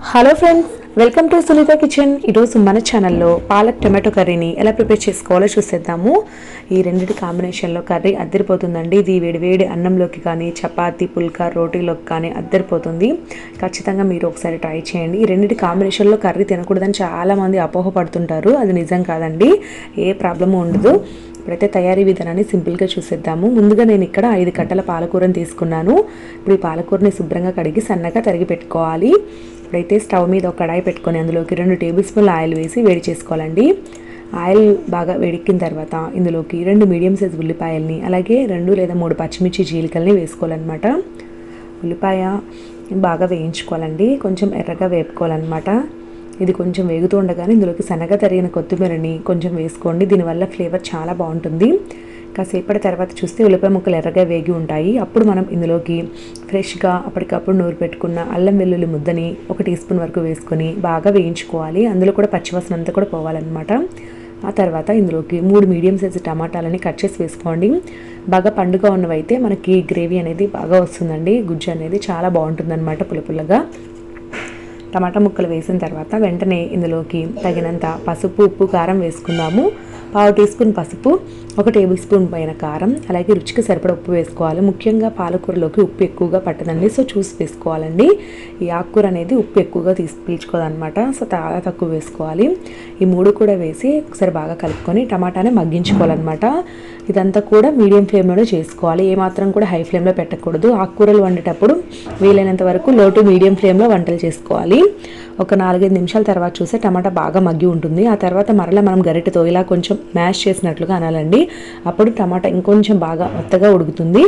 Hello friends, welcome to Sunitha kitchen ఈరోజు మన ఛానల్లో పాలక్ టమాటో కర్రీని ఎలా ప్రిపేర్ చేసుకోవాలో చూసేద్దాము. ఈ రెండింటి కాంబినేషన్లో కర్రీ అద్దరిపోతుందండి. ఇది వేడివేడి అన్నంలోకి కానీ చపాతి పుల్కా రోటీలోకి కానీ అద్దరిపోతుంది. ఖచ్చితంగా మీరు ఒకసారి ట్రై చేయండి. ఈ రెండింటి కాంబినేషన్లో కర్రీ తినకూడదని చాలామంది అపోహపడుతుంటారు. అది నిజం కాదండి. ఏ ప్రాబ్లము ఉండదు. ఇప్పుడైతే తయారీ విధానాన్ని సింపుల్గా చూసేద్దాము. ముందుగా నేను ఇక్కడ ఐదు కట్టల పాలకూరని తీసుకున్నాను. ఇప్పుడు ఈ పాలకూరని శుభ్రంగా కడిగి సన్నగా తరిగి పెట్టుకోవాలి. ఇప్పుడైతే స్టవ్ మీద ఒక కడాయి పెట్టుకొని అందులోకి రెండు టేబుల్ స్పూన్ల ఆయిల్ వేసి వేడి చేసుకోవాలండి. ఆయిల్ బాగా వేడెక్కిన తర్వాత ఇందులోకి రెండు మీడియం సైజ్ ఉల్లిపాయల్ని అలాగే రెండు లేదా మూడు పచ్చిమిర్చి జీలికల్ని వేసుకోవాలన్నమాట. ఉల్లిపాయ బాగా వేయించుకోవాలండి. కొంచెం ఎర్రగా వేపుకోవాలన్నమాట. ఇది కొంచెం వేగుతూ ఉండగానే ఇందులోకి సన్నగా తరిగిన కొత్తిమీరని కొంచెం వేసుకోండి. దీనివల్ల ఫ్లేవర్ చాలా బాగుంటుంది. కాసేపటి తర్వాత చూస్తే ఉల్లిపాయ ముక్కలు ఎర్రగా వేగి ఉంటాయి. అప్పుడు మనం ఇందులోకి ఫ్రెష్గా అప్పటికప్పుడు నూరు పెట్టుకున్న అల్లం వెల్లుల్లి ముద్దని ఒక టీ స్పూన్ వరకు వేసుకొని బాగా వేయించుకోవాలి. అందులో కూడా పచ్చివాసన అంతా కూడా పోవాలన్నమాట. ఆ తర్వాత ఇందులోకి మూడు మీడియం సైజు టమాటాలని కట్ చేసి వేసుకోండి. బాగా పండుగ ఉన్నవైతే మనకి గ్రేవీ అనేది బాగా వస్తుందండి. గుజ్జు అనేది చాలా బాగుంటుందన్నమాట పులపుల్లగా టమాటా ముక్కలు వేసిన తర్వాత వెంటనే ఇందులోకి తగినంత పసుపు ఉప్పు కారం వేసుకుందాము. పావు టీ స్పూన్ పసుపు ఒక టేబుల్ స్పూన్ పైన కారం అలాగే రుచికి సరిపడ ఉప్పు వేసుకోవాలి. ముఖ్యంగా పాలకూరలోకి ఉప్పు ఎక్కువగా పట్టదండి. సో చూసి వేసుకోవాలండి. ఈ ఆకుకూర అనేది ఉప్పు ఎక్కువగా తీసి పీల్చుకోదనమాట సో చాలా తక్కువ వేసుకోవాలి. ఈ మూడు కూడా వేసి ఒకసారి బాగా కలుపుకొని టమాటాని మగ్గించుకోవాలన్నమాట. ఇదంతా కూడా మీడియం ఫ్లేమ్లోనే చేసుకోవాలి. ఏమాత్రం కూడా హై ఫ్లేమ్లో పెట్టకూడదు. ఆకుకూరలు వండేటప్పుడు వీలైనంత వరకు లో టు మీడియం ఫ్లేమ్లో వంటలు చేసుకోవాలి. ఒక నాలుగైదు నిమిషాల తర్వాత చూస్తే టమాటా బాగా మగ్గి ఉంటుంది. ఆ తర్వాత మరలా మనం గరిటెతో ఇలా కొంచెం మ్యాష్ చేసినట్లుగా అనాలండి. అప్పుడు టమాటా ఇంకొంచెం బాగా మెత్తగా ఉడుకుతుంది.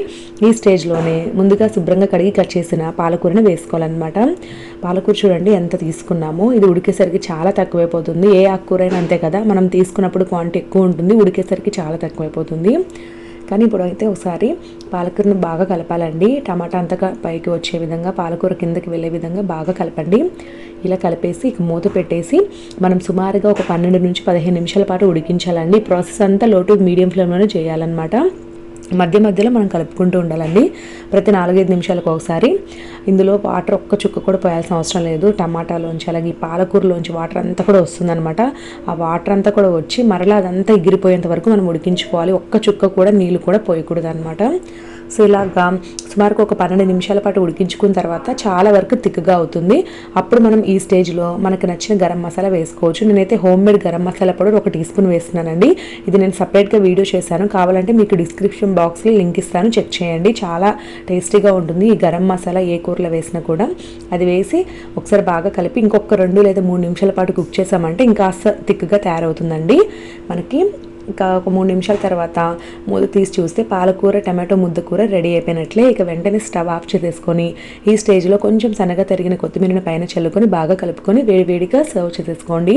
ఈ స్టేజ్లోనే ముందుగా శుభ్రంగా కడిగి కట్ చేసిన పాలకూరని వేసుకోవాలన్నమాట. పాలకూర చూడండి ఎంత తీసుకున్నామో. ఇది ఉడికేసరికి చాలా తక్కువైపోతుంది. ఏ ఆకుకూరైనా అంతే కదా. మనం తీసుకున్నప్పుడు క్వాంటిటీ ఎక్కువ ఉంటుంది. ఉడికేసరికి చాలా తక్కువైపోతుంది. కానీ ఇప్పుడు అయితే ఒకసారి పాలకూరను బాగా కలపాలండి. టమాటా అంతగా పైకి వచ్చే విధంగా పాలకూర కిందకి వెళ్ళే విధంగా బాగా కలపండి. ఇలా కలిపేసి ఇక మూత పెట్టేసి మనం సుమారుగా ఒక పన్నెండు నుంచి పదిహేను నిమిషాల పాటు ఉడికించాలండి. ప్రాసెస్ అంతా లో టు మీడియం ఫ్లేమ్లోనే చేయాలన్నమాట. మధ్య మధ్యలో మనం కలుపుకుంటూ ఉండాలండి. ప్రతి నాలుగైదు నిమిషాలకు ఒకసారి. ఇందులో వాటర్ ఒక్క చుక్క కూడా పోయాల్సిన అవసరం లేదు. టమాటాలోంచి అలాగే ఈ పాలకూరలోంచి వాటర్ అంతా కూడా వస్తుందన్నమాట. ఆ వాటర్ అంతా కూడా వచ్చి మరలా అదంతా ఎగిరిపోయేంత వరకు మనం ఉడికించుకోవాలి. ఒక్క చుక్క కూడా నీళ్ళు కూడా పోయకూడదు అనమాట సో ఇలాగా సుమారుగా ఒక పన్నెండు నిమిషాల పాటు ఉడికించుకున్న తర్వాత చాలా వరకు థిక్గా అవుతుంది. అప్పుడు మనం ఈ స్టేజ్లో మనకు నచ్చిన గరం మసాలా వేసుకోవచ్చు. నేనైతే home made garam masala powder ఒక టీ స్పూన్ వేస్తున్నానండి. ఇది నేను సపరేట్గా వీడియో చేశాను. కావాలంటే మీకు డిస్క్రిప్షన్ బాక్స్లో లింక్ ఇస్తాను. చెక్ చేయండి. చాలా టేస్టీగా ఉంటుంది ఈ గరం మసాలా ఏ కూరలో వేసినా కూడా. అది వేసి ఒకసారి బాగా కలిపి ఇంకొక రెండు లేదా మూడు నిమిషాల పాటు కుక్ చేసామంటే ఇంకాస్త థిక్గా తయారవుతుందండి. మనకి ఇంకా ఒక మూడు నిమిషాల తర్వాత మూత తీసి చూస్తే పాలకూర టమాటో ముద్ద కూర రెడీ అయిపోయినట్లే. ఇక వెంటనే స్టవ్ ఆఫ్ చేసేసుకొని ఈ స్టేజ్లో కొంచెం సన్నగా తరిగిన కొత్తిమీరని పైన చల్లుకొని బాగా కలుపుకొని వేడివేడిగా సర్వ్ చేసేసుకోండి.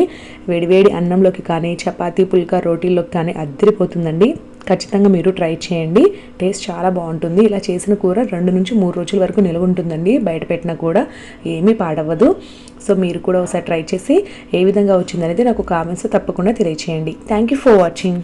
వేడివేడి అన్నంలోకి కానీ చపాతీ పుల్కా రోటీల్లోకి కానీ అద్దరిపోతుందండి. ఖచ్చితంగా మీరు ట్రై చేయండి. టేస్ట్ చాలా బాగుంటుంది. ఇలా చేసిన కూర రెండు నుంచి మూడు రోజుల వరకు నిల్వ ఉంటుందండి. బయట పెట్టినా కూడా ఏమీ పాడవ్వదు. సో మీరు కూడా ఒకసారి ట్రై చేసి ఏ విధంగా వచ్చిందనేది నాకు కామెంట్స్ తప్పకుండా తెలియచేయండి. Thank you for watching